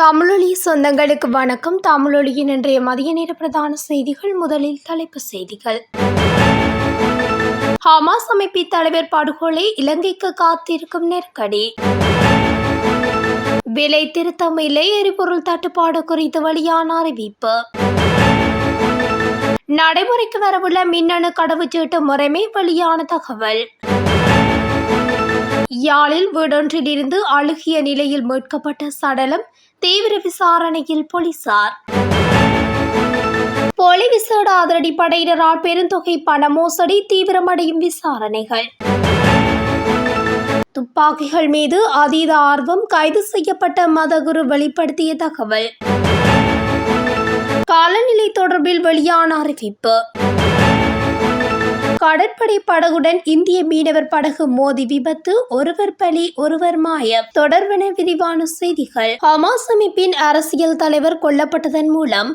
தமிழொலி சொந்தங்களுக்கு வணக்கம். தமிழொலியின் இன்றைய மதிய நேர பிரதான செய்திகள். முதலில் தலைப்பு செய்திகள். ஹமாஸ் அமைப்பின் தலைவர் படுகொலை இலங்கைக்கு காத்திருக்கும் நெருக்கடி. விலை திருத்தம் இல்லை. எரிபொருள் தட்டுப்பாடு குறித்து வெளியான அறிவிப்பு. நடைமுறைக்கு வரவுள்ள மின்னணு கடவுச்சீட்டு முறைமை வெளியான தகவல். யாழில் வீடொன்றிலிருந்து அழுகிய நிலையில் மீட்கப்பட்ட சடலம் தீவிர விசாரணையில் போலீசார். போலி விசேட அதிரடி படையினரால் பெருந்தொகை பண மோசடி தீவிரமடையும் விசாரணைகள். துப்பாக்கிகள் மீது அதீத ஆர்வம் கைது செய்யப்பட்ட மதகுரு வெளிப்படுத்திய தகவல். காலநிலை தொடர்பில் வெளியான அறிவிப்பு. கடற்படை படகுடன் இந்திய மீனவர் படகு மோதி விபத்து ஒருவர் பலி ஒருவர் மாயம். தொடர்பென விரிவான செய்திகள். ஹமாஸ் அமைப்பின் அரசியல் தலைவர் கொல்லப்பட்டதன் மூலம்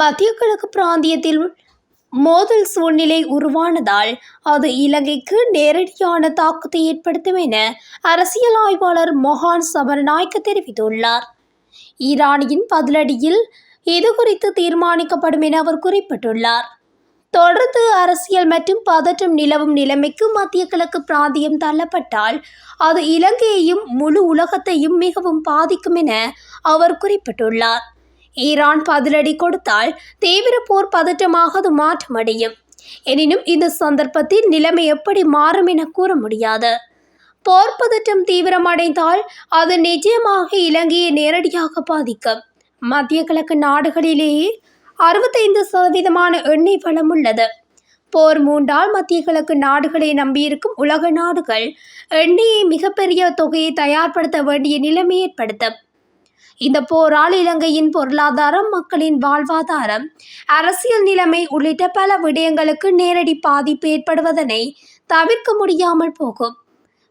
மத்திய கிழக்கு பிராந்தியத்தில் மோதல் சூழ்நிலை உருவானதால் அது இலங்கைக்கு நேரடியான தாக்கத்தை ஏற்படுத்தும் என அரசியல் ஆய்வாளர் மொஹான் சபரநாயக்க தெரிவித்துள்ளார். ஈரானியின் பதிலடியில் இது குறித்து தீர்மானிக்கப்படும் என அவர் குறிப்பிட்டுள்ளார். தொடர்ந்து அரசியல் மற்றும் பதற்றம் நிலவும் நிலைமைக்கு மத்திய கிழக்கு பிராந்தியம் தள்ளப்பட்டால் அது இலங்கையையும் முழு உலகத்தையும் மிகவும் பாதிக்கும் என அவர் குறிப்பிட்டுள்ளார். ஈரான் பதிலடி கொடுத்தால் தீவிர போர் பதற்றமாக அது மாற்றமடையும். எனினும் இந்த சந்தர்ப்பத்தில் நிலைமை எப்படி மாறும் என கூற முடியாது. போர் பதற்றம் தீவிரமடைந்தால் அது நிச்சயமாக இலங்கையை நேரடியாக பாதிக்கும். மத்திய கிழக்கு நாடுகளிலேயே அறுபத்தைந்து சதவீதமான எண்ணெய் வளம் உள்ளது. போர் மூண்டால் மத்திய கிழக்கு நாடுகளை நம்பியிருக்கும் உலக நாடுகள் எண்ணெயை மிகப்பெரிய தொகையை தயார்படுத்த வேண்டிய நிலைமை ஏற்படுத்தும். இந்த போரால் இலங்கையின் பொருளாதாரம் மக்களின் வாழ்வாதாரம் அரசியல் நிலைமை உள்ளிட்ட பல விடயங்களுக்கு நேரடி பாதிப்பு ஏற்படுவதனை தவிர்க்க முடியாமல் போகும்.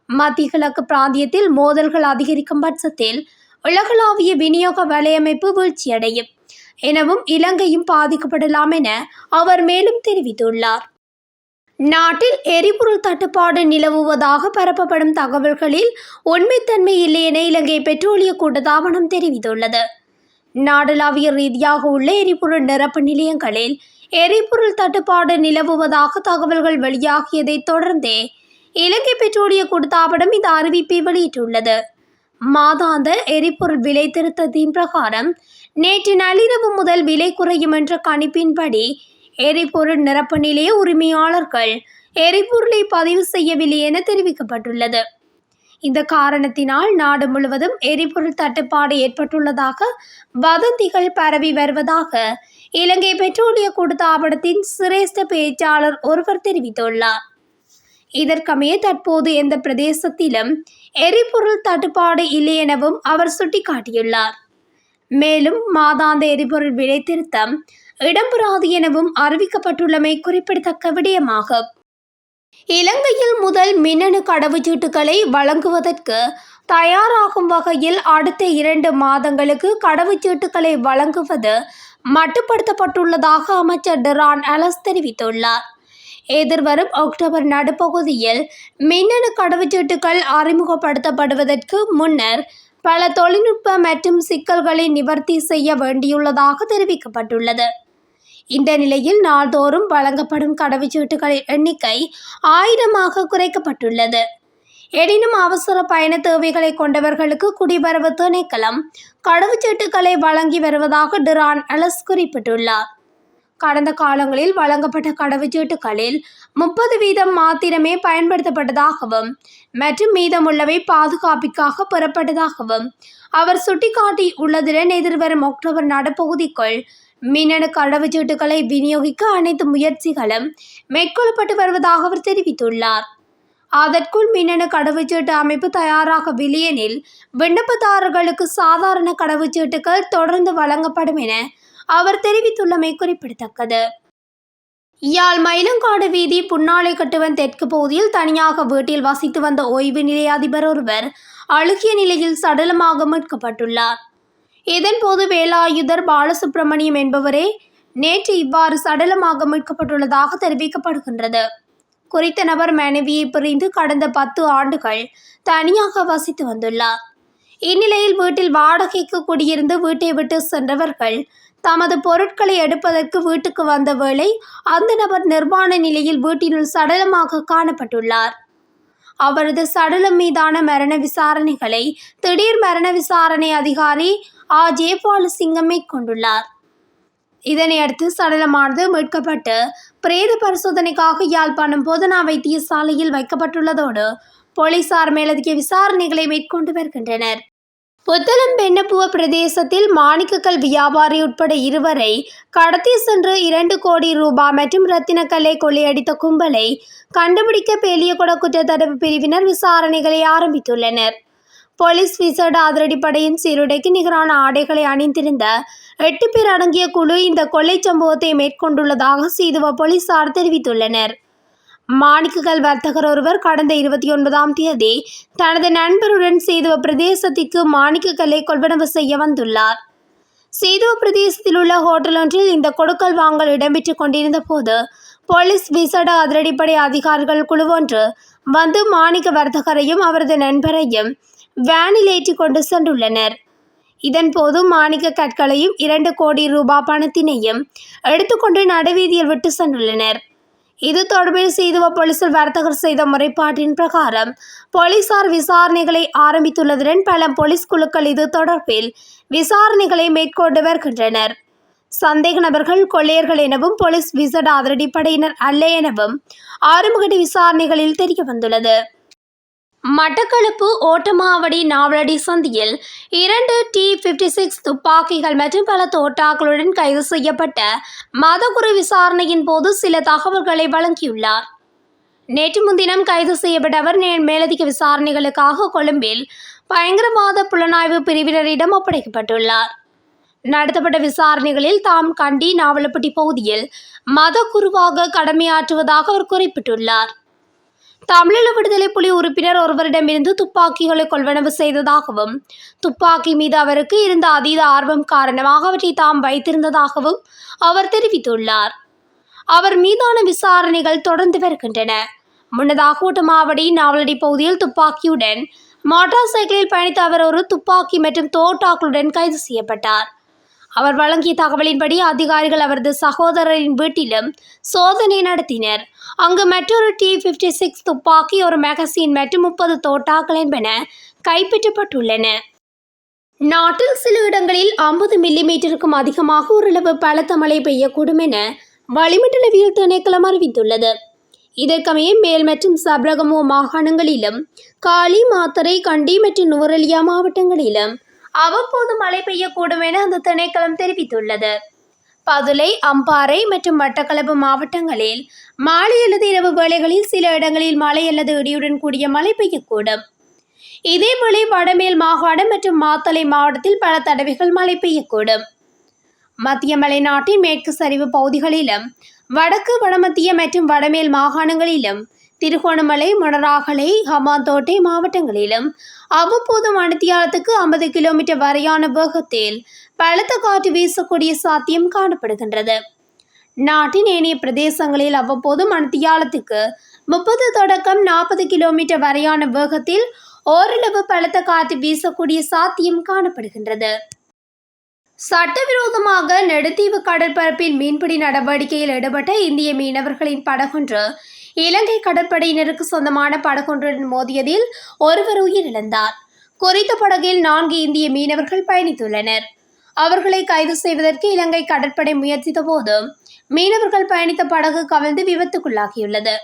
மத்திய கிழக்கு பிராந்தியத்தில் மோதல்கள் அதிகரிக்கும் பட்சத்தில் உலகளாவிய விநியோக வலையமைப்பு வீழ்ச்சியடையும். எனவும் இலங்கையும் பாதிக்கப்படலாம் என அவர் மேலும் தெரிவித்துள்ளார். நாட்டில் எரிபொருள் தட்டுப்பாடு நிலவுவதாக பரப்பப்படும் தகவல்களில் உண்மைத்தன்மை இல்லை என இலங்கை பெட்ரோலிய கூட்டத்தாபனம் தெரிவித்துள்ளது. நாடளாவிய ரீதியாக உள்ள எரிபொருள் நிரப்பு நிலையங்களில் எரிபொருள் தட்டுப்பாடு நிலவுவதாக தகவல்கள் வெளியாகியதைத் தொடர்ந்தே இலங்கை பெட்ரோலிய கூட்டத்தாபனம் இந்த அறிவிப்பை வெளியிட்டுள்ளது. மாதாந்த எரிபொருள் விலை திருத்தத்தின் பிரகாரம் நேற்று நள்ளிரவு முதல் விலை குறையும் என்ற கணிப்பின்படி எரிபொருள் நிரப்பு நிலைய உரிமையாளர்கள் எரிபொருளை பதிவு செய்யவில்லை என தெரிவிக்கப்பட்டுள்ளது. இந்த காரணத்தினால் நாடு முழுவதும் எரிபொருள் தட்டுப்பாடு ஏற்பட்டுள்ளதாக வதந்திகள் பரவி வருவதாக இலங்கை பெட்ரோலிய கூட்டத்தாபனத்தின் சிரேஷ்ட பேச்சாளர் ஒருவர் தெரிவித்துள்ளார். இதற்கமைய தற்போது எந்த பிரதேசத்திலும் எரிபொருள் தட்டுப்பாடு இல்லை எனவும் அவர் சுட்டிக்காட்டியுள்ளார். மேலும் மாதாந்த எரிபொருள் விலை திருத்தம் இடம்பெறாது எனவும் அறிவிக்கப்பட்டுள்ளமை குறிப்பிடத்தக்க விடயமாகும். இலங்கையில் முதல் மின்னணு கடவுச்சீட்டுகளை வழங்குவதற்கு தயாராகும் வகையில் அடுத்த இரண்டு மாதங்களுக்கு கடவுச்சீட்டுகளை வழங்குவது மட்டுப்படுத்தப்பட்டுள்ளதாக அமைச்சர் டெரான் அலஸ் தெரிவித்துள்ளார். எதிர்வரும் அக்டோபர் நடுப்பகுதியில் மின்னணு கடவுச்சீட்டுகள் அறிமுகப்படுத்தப்படுவதற்கு முன்னர் பல தொழில்நுட்ப மற்றும் சிக்கல்களை நிவர்த்தி செய்ய வேண்டியுள்ளதாக தெரிவிக்கப்பட்டுள்ளது. இந்த நிலையில் நாள்தோறும் வழங்கப்படும் கடவுச்சீட்டுகளின் எண்ணிக்கை ஆயிரமாக குறைக்கப்பட்டுள்ளது. எனினும் அவசர பயண தேவைகளை கொண்டவர்களுக்கு குடிவரவு திணைக்களம் கடவுச்சீட்டுகளை வழங்கி வருவதாக டிரான் அலஸ் குறிப்பிட்டுள்ளார். கடந்த காலங்களில் வழங்கப்பட்ட கடவுச்சீட்டுகளில் முப்பது வீதம் மாத்திரமே பயன்படுத்தப்பட்டதாகவும் மற்றும் மீதமுள்ளவை பாதுகாப்பிற்காக பெறப்பட்டதாகவும். அவர் சுட்டிக்காட்டி உள்ளதுடன் எதிர்வரும் அக்டோபர் நடுப்பகுதிக்குள் மின்னணு கடவுச்சீட்டுகளை விநியோகிக்க அனைத்து முயற்சிகளும் மேற்கொள்ளப்பட்டு வருவதாக அவர் தெரிவித்துள்ளார். அதற்குள் மின்னணு கடவுச்சீட்டு அமைப்பு தயாராகவில்லையெனில் விண்ணப்பதாரர்களுக்கு சாதாரண கடவுச்சீட்டுகள் தொடர்ந்து வழங்கப்படும் என அவர் தெரிவித்துள்ளமை குறிப்பிடத்தக்கது. யாழ் மயிலங்காடு வீதி புன்னாலை கட்டுவன் தெற்கு பகுதியில் தனியாக வீட்டில் வசித்து வந்த ஓய்வு நிலைய அதிபர் ஒருவர் அழுகிய நிலையில் சடலமாக மீட்கப்பட்டுள்ளார். இதன்போது வேலாயுதர் பாலசுப்பிரமணியம் என்பவரே நேற்று இவ்வாறு சடலமாக மீட்கப்பட்டுள்ளதாக தெரிவிக்கப்படுகின்றது. குறித்த நபர் மனைவியை பிரிந்து கடந்த பத்து ஆண்டுகள் தனியாக வசித்து வந்துள்ளார். இந்நிலையில் வீட்டில் வாடகைக்கு குடியிருந்து வீட்டை விட்டு சென்றவர்கள் தமது பொருட்களை எடுப்பதற்கு வீட்டுக்கு வந்த வேளை அந்த நபர் நிர்வாண நிலையில் வீட்டினுள் சடலமாக காணப்பட்டுள்ளார். அவரது சடலம் மீதான மரண விசாரணைகளை திடீர் மரண விசாரணை அதிகாரி ஆ. ஜெயபாலசிங்கம் மேற்கொண்டுள்ளார் இதனையடுத்து சடலமானது மீட்கப்பட்டு பிரேத பரிசோதனைக்காக யாழ்ப்பாணம் போதனா வைத்தியசாலையில் வைக்கப்பட்டுள்ளதோடு போலீசார் மேலதிக விசாரணைகளை மேற்கொண்டு வருகின்றனர். புத்தளம் பெண்ணப்புவ பிரதேசத்தில் மாணிக்கக்கல் வியாபாரி உட்பட இருவரை கடத்தி சென்று இரண்டு கோடி ரூபாய் மற்றும் ரத்தினக்கல்லை கொள்ளையடித்த கும்பலை கண்டுபிடிக்க பேலியகுட குற்றத்தடுப்பு பிரிவினர் விசாரணைகளை ஆரம்பித்துள்ளனர். போலீஸ் விசேட அதிரடிப்படையின் சீருடைக்கு நிகரான ஆடைகளை அணிந்திருந்த எட்டு பேர் அடங்கிய குழு இந்த கொள்ளை சம்பவத்தை மேற்கொண்டுள்ளதாக சீதுவ போலீசார் தெரிவித்துள்ளனர். மாணிக்ககல் வர்த்தகர் ஒருவர் கடந்த இருபத்தி ஒன்பதாம் தேதி தனது நண்பருடன் சேதுவ பிரதேசத்திற்கு மாணிக்கக்கல்லை கொள்வனவு செய்ய வந்துள்ளார். சேதுவ பிரதேசத்தில் உள்ள ஹோட்டல் ஒன்றில் இந்த கொடுக்கல் வாங்கல் இடம்பெற்று கொண்டிருந்த போது போலீஸ் விசேட அதிரடிப்படை அதிகாரிகள் குழு ஒன்று வந்து மாணிக்க வர்த்தகரையும் அவரது நண்பரையும் வேனில் ஏற்றி கொண்டு சென்றுள்ளனர். இதன் போது மாணிக்க கற்களையும் இரண்டு கோடி ரூபாய் பணத்தினையும் எடுத்துக்கொண்டு நடுவீதியில் விட்டு சென்றுள்ளனர். இது தொடர்பில் சீதுவ போலீசில் வர்த்தகர் செய்த முறைப்பாட்டின் பிரகாரம் போலீசார் விசாரணைகளை ஆரம்பித்துள்ளதுடன் பல போலீஸ் குழுக்கள் இது தொடர்பில் விசாரணைகளை மேற்கொண்டு வருகின்றனர். சந்தேக நபர்கள் கொள்ளையர்கள் எனவும் போலீஸ் விசேட அதிரடிப்படையினர் அல்ல எனவும் ஆரம்பகட்ட விசாரணைகளில் தெரிய வந்துள்ளது மட்டக்களப்பு ஓட்டமாவடி நாவலடி சந்தியில் இரண்டு டி பிப்டி சிக்ஸ் துப்பாக்கிகள் மற்றும் பல தோட்டாக்களுடன் கைது செய்யப்பட்ட மதகுரு விசாரணையின் போது சில தகவல்களை வழங்கியுள்ளார். நேற்று முன்தினம் கைது செய்யப்பட்ட அவர் மேலதிக விசாரணைகளுக்காக கொழும்பில் பயங்கரவாத புலனாய்வு பிரிவினரிடம் ஒப்படைக்கப்பட்டுள்ளார். நடத்தப்பட்ட விசாரணைகளில் தாம் கண்டி நாவலப்பட்டி பகுதியில் மதகுருவாக கடமையாற்றுவதாக அவர் குறிப்பிட்டுள்ளார். தமிழீழ விடுதலை புலி உறுப்பினர் ஒருவரிடமிருந்து துப்பாக்கிகளை கொள்வனவு செய்ததாகவும் துப்பாக்கி மீது அவருக்கு இருந்த அதீத ஆர்வம் காரணமாக அவற்றை தாம் வைத்திருந்ததாகவும் அவர் தெரிவித்துள்ளார். அவர் மீதான விசாரணைகள் தொடர்ந்து வருகின்றன. முன்னதாக ஊட்டமாவடி நாவலடி பகுதியில் துப்பாக்கியுடன் மோட்டார் சைக்கிளில் பயணித்த அவர் ஒரு துப்பாக்கி மற்றும் தோட்டாக்களுடன் கைது செய்யப்பட்டார். அவர் வழங்கிய தகவலின்படி அதிகாரிகள் அவரது சகோதரரின் வீட்டிலும் சோதனை நடத்தினர். அங்கு மற்றொரு டி பிப்டி சிக்ஸ் துப்பாக்கி ஒரு மேகசின் மற்றும் முப்பது தோட்டாக்கள் என்பன கைப்பற்றப்பட்டுள்ளன. நாட்டில் சில இடங்களில் ஐம்பது மில்லிமீட்டருக்கும் அதிகமாக ஓரளவு பலத்த மழை பெய்யக்கூடும் என வளிமண்டலவியல் திணைக்களம் அறிவித்துள்ளது. இதற்கமைய மேல் மற்றும் சப்ரகமோ மாகாணங்களிலும் காலி மாத்தரை கண்டி மற்றும் நுவரெலியா மாவட்டங்களிலும் அவ்வப்போது மழை பெய்யக்கூடும் என அந்த திணைக்களம் தெரிவித்துள்ளது. பதுளை அம்பாறை மற்றும் மட்டக்களப்பு மாவட்டங்களில் மாலை அல்லது இரவு வேளைகளில் சில இடங்களில் மழை அல்லது இடியுடன் கூடிய மழை பெய்யக்கூடும். இதேபோல வடமேல் மாகாணம் மற்றும் மாத்தளை மாவட்டத்தில் பல தடவைகள் மழை பெய்யக்கூடும். மத்திய மலைநாட்டின் மேற்கு சரிவு பகுதிகளிலும் வடக்கு வடமத்திய மற்றும் வடமேல் மாகாணங்களிலும் திருகோணமலை மணராகலை ஹமாந்தோட்டை மாவட்டங்களிலும் அவ்வப்போது மணித்தியாலத்துக்கு ஐம்பது கிலோமீட்டர் வரையான வேகத்தில் பலத்த காற்று வீசக்கூடிய சாத்தியம் காணப்படுகின்றது. நாட்டின் ஏனைய பிரதேசங்களில் அவ்வப்போது மணித்தியாலத்துக்கு முப்பது தொடக்கம் நாற்பது கிலோமீட்டர் வரையான வேகத்தில் ஓரளவு பலத்த காற்று வீசக்கூடிய சாத்தியம் காணப்படுகின்றது. சட்டவிரோதமாக நெடுத்தீவு கடற்பரப்பில் மீன்பிடி நடவடிக்கையில் ஈடுபட்ட இந்திய மீனவர்களின் படகொன்று இலங்கை கடற்படையினருக்கு சொந்தமான படகொன்றுடன் மோதியதில் ஒருவர் உயிரிழந்தார். குறித்த படகில் நான்கு இந்திய மீனவர்கள் பயணித்துள்ளனர். அவர்களை கைது செய்வதற்கு இலங்கை கடற்படை முயற்சித்த போது மீனவர்கள் பயணித்த படகு கவிழ்ந்து விபத்துக்குள்ளாகியுள்ளது.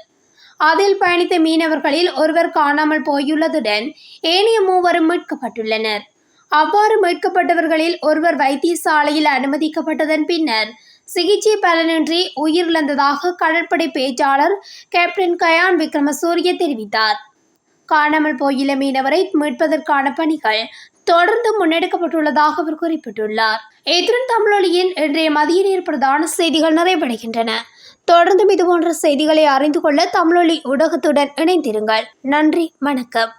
அதில் பயணித்த மீனவர்களில் ஒருவர் காணாமல் போயுள்ளதுடன் ஏனைய மூவரும் மீட்கப்பட்டுள்ளனர். அவ்வாறு மீட்கப்பட்டவர்களில் ஒருவர் வைத்தியசாலையில் அனுமதிக்கப்பட்டதன் பின்னர் சிகிச்சை பலனின்றி உயிரிழந்ததாக கடற்படை பேச்சாளர் கேப்டன் கயான் விக்ரமசூரிய தெரிவித்தார். காணாமல் போயுள்ள மீனவரை மீட்பதற்கான பணிகள் தொடர்ந்து முன்னெடுக்கப்பட்டுள்ளதாக அவர் குறிப்பிட்டுள்ளார். எதிரும் தமிழொலியின் இன்றைய மதிய பிரதான செய்திகள் நிறைவடைகின்றன. தொடர்ந்தும் இதுபோன்ற செய்திகளை அறிந்து கொள்ள தமிழொலி ஊடகத்துடன் இணைந்திருங்கள். நன்றி வணக்கம்.